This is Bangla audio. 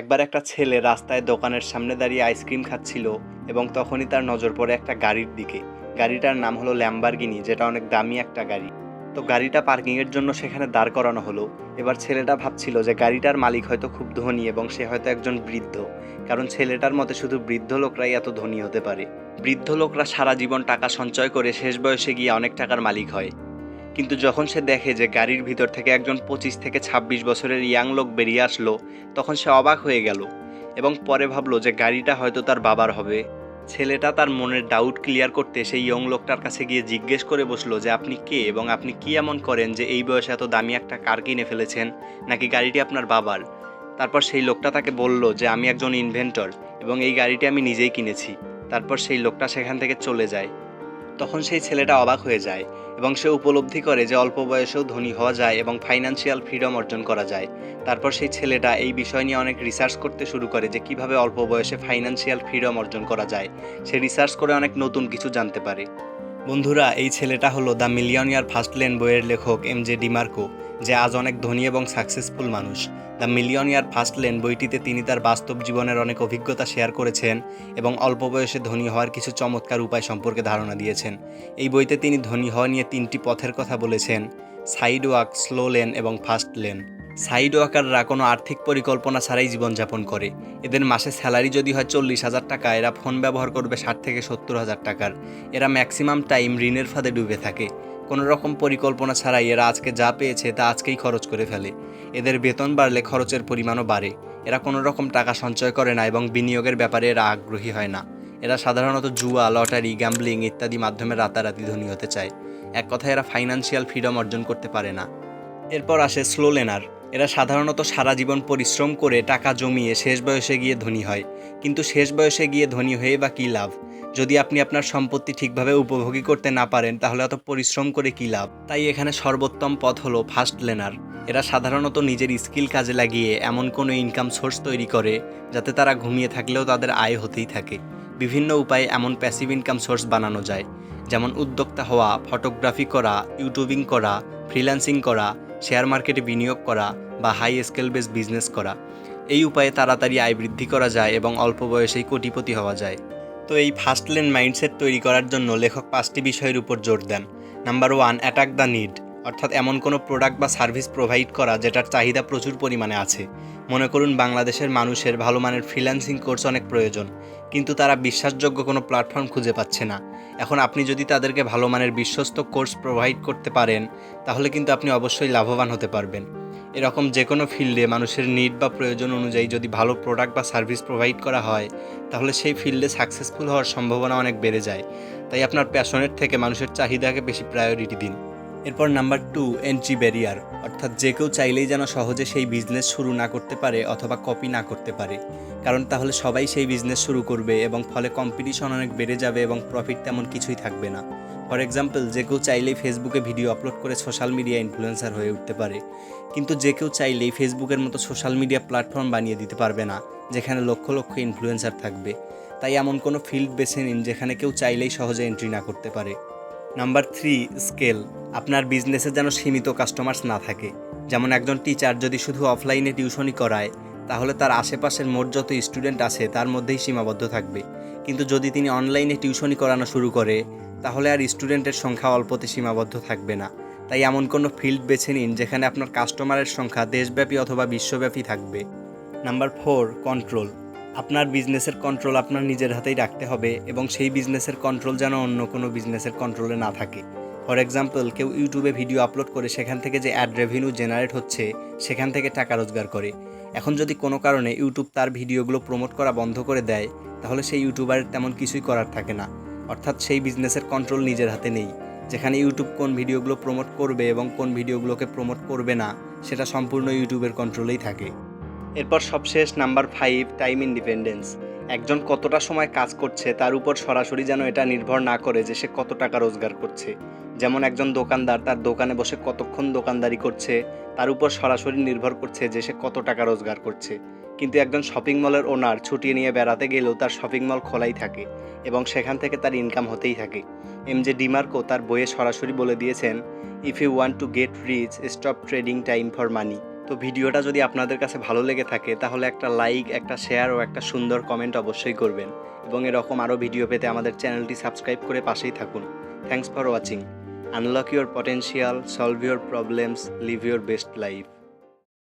একবার একটা ছেলে রাস্তায় দোকানের সামনে দাঁড়িয়ে আইসক্রিম খাচ্ছিল এবং তখনই তার নজর পড়ে একটা গাড়ির দিকে। গাড়িটার নাম হলো ল্যাম্বারগিনি, যেটা অনেক দামি একটা গাড়ি। তো গাড়িটা পার্কিংয়ের জন্য সেখানে দাঁড় করানো হলো। এবার ছেলেটা ভাবছিল যে গাড়িটার মালিক হয়তো খুব ধনী এবং সে হয়তো একজন বৃদ্ধ, কারণ ছেলেটার মতে শুধু বৃদ্ধ লোকরাই এত ধনী হতে পারে। বৃদ্ধ লোকরা সারা জীবন টাকা সঞ্চয় করে শেষ বয়সে গিয়ে অনেক টাকার মালিক হয়। কিন্তু যখন সে দেখে যে গাড়ির ভিতর থেকে একজন পঁচিশ থেকে ছাব্বিশ বছরের ইয়াং লোক বেরিয়ে আসলো, তখন সে অবাক হয়ে গেল এবং পরে ভাবলো যে গাড়িটা হয়তো তার বাবার হবে। ছেলেটা তার মনের ডাউট ক্লিয়ার করতে সেই ইয়ং লোকটার কাছে গিয়ে জিজ্ঞেস করে বসল যে আপনি কে এবং আপনি কি এমন করেন যে এই বয়সে এত দামি একটা কার কিনে ফেলেছেন নাকি গাড়িটি আপনার বাবার? তারপর সেই লোকটা তাকে বলল যে আমি একজন ইনভেন্টর এবং এই গাড়িটি আমি নিজেই কিনেছি। তারপর সেই লোকটা সেখান থেকে চলে যায়। তখন সেই ছেলেটা অবাক হয়ে যায় এবং সে উপলব্ধি করে যে অল্প বয়সেও ধনী হওয়া যায় এবং ফাইন্যান্সিয়াল ফ্রিডম অর্জন করা যায়। তারপর সেই ছেলেটা এই বিষয় নিয়ে অনেক রিসার্চ করতে শুরু করে যে কীভাবে অল্প বয়সে ফাইন্যান্সিয়াল ফ্রিডম অর্জন করা যায়। সে রিসার্চ করে অনেক নতুন কিছু জানতে পারে। বন্ধুরা, এই ছেলেটা হলো দ্য মিলিয়নিয়ার ফার্স্ট লেন বইয়ের লেখক এম জে ডিমার্কো যে আজ অনেক ধনী এবং সাকসেসফুল মানুষ। দ্য মিলিয়নিয়ার ফার্স্ট লেন বইটিতে তিনি তার বাস্তব জীবনের অনেক অভিজ্ঞতা শেয়ার করেছেন এবং অল্প বয়সে ধনী হওয়ার কিছু চমৎকার উপায় সম্পর্কে ধারণা দিয়েছেন। এই বইতে তিনি ধনী হওয়া নিয়ে তিনটি পথের কথা বলেছেন সাইড ওয়াক স্লো লেন এবং ফাস্ট লেন সাইড ওয়াকাররা কোনো আর্থিক পরিকল্পনা ছাড়াই জীবনযাপন করে। এদের মাসে স্যালারি যদি হয় চল্লিশ হাজার টাকা, এরা ফোন ব্যবহার করবে ষাট থেকে সত্তর হাজার টাকার। এরা ম্যাক্সিমাম টাইম ঋণের ফাঁদে ডুবে থাকে। কোনো রকম পরিকল্পনা ছাড়াই এরা আজকে যা পেয়েছে তা আজকেই খরচ করে ফেলে। এদের বেতন বাড়লে খরচের পরিমাণও বাড়ে। এরা কোনো রকম টাকা সঞ্চয় করে না এবং বিনিয়োগের ব্যাপারে এরা আগ্রহী হয় না। এরা সাধারণত জুয়া, লটারি গ্যাম্বলিং ইত্যাদি মাধ্যমে রাতারাতি ধনী হতে চায়। এক কথায় এরা ফাইন্যান্সিয়াল ফ্রিডম অর্জন করতে পারে না। এরপর আসে স্লো লেনার এরা সাধারণত সারা জীবন পরিশ্রম করে টাকা জমিয়ে শেষ বয়সে গিয়ে ধনী হয়। কিন্তু শেষ বয়সে গিয়ে ধনী হয়ে বা কী লাভ? যদি আপনি আপনার সম্পত্তি ঠিকভাবে উপভোগী করতে না পারেন, তাহলে অত পরিশ্রম করে কী লাভ? তাই এখানে সর্বোত্তম পথ হলো ফার্স্ট লেনার। এরা সাধারণত নিজের স্কিল কাজে লাগিয়ে এমন কোনো ইনকাম সোর্স তৈরি করে, যাতে তারা ঘুমিয়ে থাকলেও তাদের আয় হতেই থাকে। বিভিন্ন উপায়ে এমন প্যাসিভ ইনকাম সোর্স বানানো যায়, যেমন উদ্যোক্তা হওয়া ফটোগ্রাফি করা ইউটিউবিং করা ফ্রিল্যান্সিং করা শেয়ার মার্কেটে বিনিয়োগ করা, বা হাই স্কেল বেস বিজনেস করা। এই উপায়ে তাড়াতাড়ি আয় বৃদ্ধি করা যায় এবং অল্প বয়সেই কোটিপতি হওয়া যায়। তো এই ফার্স্ট লেন মাইন্ডসেট তৈরি করার জন্য লেখক পাঁচটি বিষয়ের উপর জোর দেন। Number one attack the need অর্থাৎ এমন কোনো প্রোডাক্ট বা সার্ভিস প্রোভাইড করা যেটার চাহিদা প্রচুর পরিমাণে আছে। মনে করুন, বাংলাদেশের মানুষের ভালো মানের ফ্রিল্যান্সিং কোর্স অনেক প্রয়োজন, কিন্তু তারা বিশ্বাসযোগ্য কোনো প্ল্যাটফর্ম খুঁজে পাচ্ছে না। এখন আপনি যদি তাদেরকে ভালো মানের বিশ্বস্ত কোর্স প্রোভাইড করতে পারেন, তাহলে কিন্তু আপনি অবশ্যই লাভবান হতে পারবেন। এরকম যে কোনো ফিল্ডে মানুষের নিড বা প্রয়োজন অনুযায়ী যদি ভালো প্রোডাক্ট বা সার্ভিস প্রোভাইড করা হয়, তাহলে সেই ফিল্ডে সাকসেসফুল হওয়ার সম্ভাবনা অনেক বেড়ে যায়। তাই আপনার প্যাশনের থেকে মানুষের চাহিদাকে বেশি প্রায়োরিটি দিন। এরপর নাম্বার টু এন্ট্রি ব্যারিয়ার অর্থাৎ যে কেউ চাইলেই যেন সহজে সেই বিজনেস শুরু না করতে পারে অথবা কপি না করতে পারে। কারণ তাহলে সবাই সেই বিজনেস শুরু করবে এবং ফলে কম্পিটিশন অনেক বেড়ে যাবে এবং প্রফিট তেমন কিছুই থাকবে না। ফর এক্সাম্পল যে কেউ চাইলেই ফেসবুকে ভিডিও আপলোড করে সোশ্যাল মিডিয়া ইনফ্লুয়েন্সার হয়ে উঠতে পারে। কিন্তু যে কেউ চাইলেই ফেসবুকের মতো সোশ্যাল মিডিয়া প্ল্যাটফর্ম বানিয়ে দিতে পারবে না, যেখানে লক্ষ লক্ষ ইনফ্লুয়েন্সার থাকবে। তাই এমন কোনো ফিল্ড বেছে নিন যেখানে কেউ চাইলেই সহজে এন্ট্রি না করতে পারে। নাম্বার থ্রি স্কেল আপনার বিজনেসে যেন সীমিত কাস্টমার্স না থাকে। যেমন একজন টিচার যদি শুধু অফলাইনে টিউশনই করায়, তাহলে তার আশেপাশের মোট যত স্টুডেন্ট আছে, তার মধ্যেই সীমাবদ্ধ থাকবে। কিন্তু যদি তিনি অনলাইনে টিউশনই করানো শুরু করে তাহলে আর স্টুডেন্টের সংখ্যা অল্পতে সীমাবদ্ধ থাকবে না। তাই এমন কোনো ফিল্ড বেছে নিন যেখানে আপনার কাস্টমারের সংখ্যা দেশব্যাপী অথবা বিশ্বব্যাপী থাকবে। Number four, control. আপনার বিজনেসের কন্ট্রোল আপনার নিজের হাতেই রাখতে হবে এবং সেই বিজনেসের কন্ট্রোল যেন অন্য কোনো বিজনেসের কন্ট্রোলে না থাকে। ফর এক্সাম্পল, কেউ ইউটিউবে ভিডিও আপলোড করে সেখান থেকে যে অ্যাড রেভিনিউ জেনারেট হচ্ছে, সেখান থেকে টাকা রোজগার করে। এখন যদি কোনো কারণে ইউটিউব তার ভিডিওগুলো প্রমোট করা বন্ধ করে দেয়, তাহলে সেই ইউটিউবারের তেমন কিছুই করার থাকে না। অর্থাৎ সেই বিজনেসের কন্ট্রোল নিজের হাতে নেই। যেখানে ইউটিউব কোন ভিডিওগুলো প্রমোট করবে এবং কোন ভিডিওগুলোকে প্রমোট করবে না, সেটা সম্পূর্ণ ইউটিউবের কন্ট্রোলেই থাকে। এরপর সবশেষ নাম্বার ফাইভ টাইম ইন্ডিপেন্ডেন্স একজন কতটা সময় কাজ করছে, তার উপর সরাসরি যেন এটা নির্ভর না করে যে সে কত টাকা রোজগার করছে। যেমন একজন দোকানদার, তার দোকানে বসে কতক্ষণ দোকানদারি করছে, তার উপর সরাসরি নির্ভর করছে যে সে কত টাকা রোজগার করছে। কিন্তু একজন শপিং মলের ওনার ছুটি নিয়ে বেড়াতে গেলেও তার শপিং মল খোলাই থাকে এবং সেখান থেকে তার ইনকাম হতেই থাকে। এম জে ডিমার্কো তার বইয়ে সরাসরি বলে দিয়েছেন if you want to get rich stop trading time for money তো ভিডিওটা যদি আপনাদের কাছে ভালো লেগে থাকে, তাহলে একটা লাইক একটা শেয়ার ও একটা সুন্দর কমেন্ট অবশ্যই করবেন। এবং এরকম আরও ভিডিও পেতে আমাদের চ্যানেলটি সাবস্ক্রাইব করে পাশেই থাকুন। Thanks for watching unlock your potential solve your problems live your best life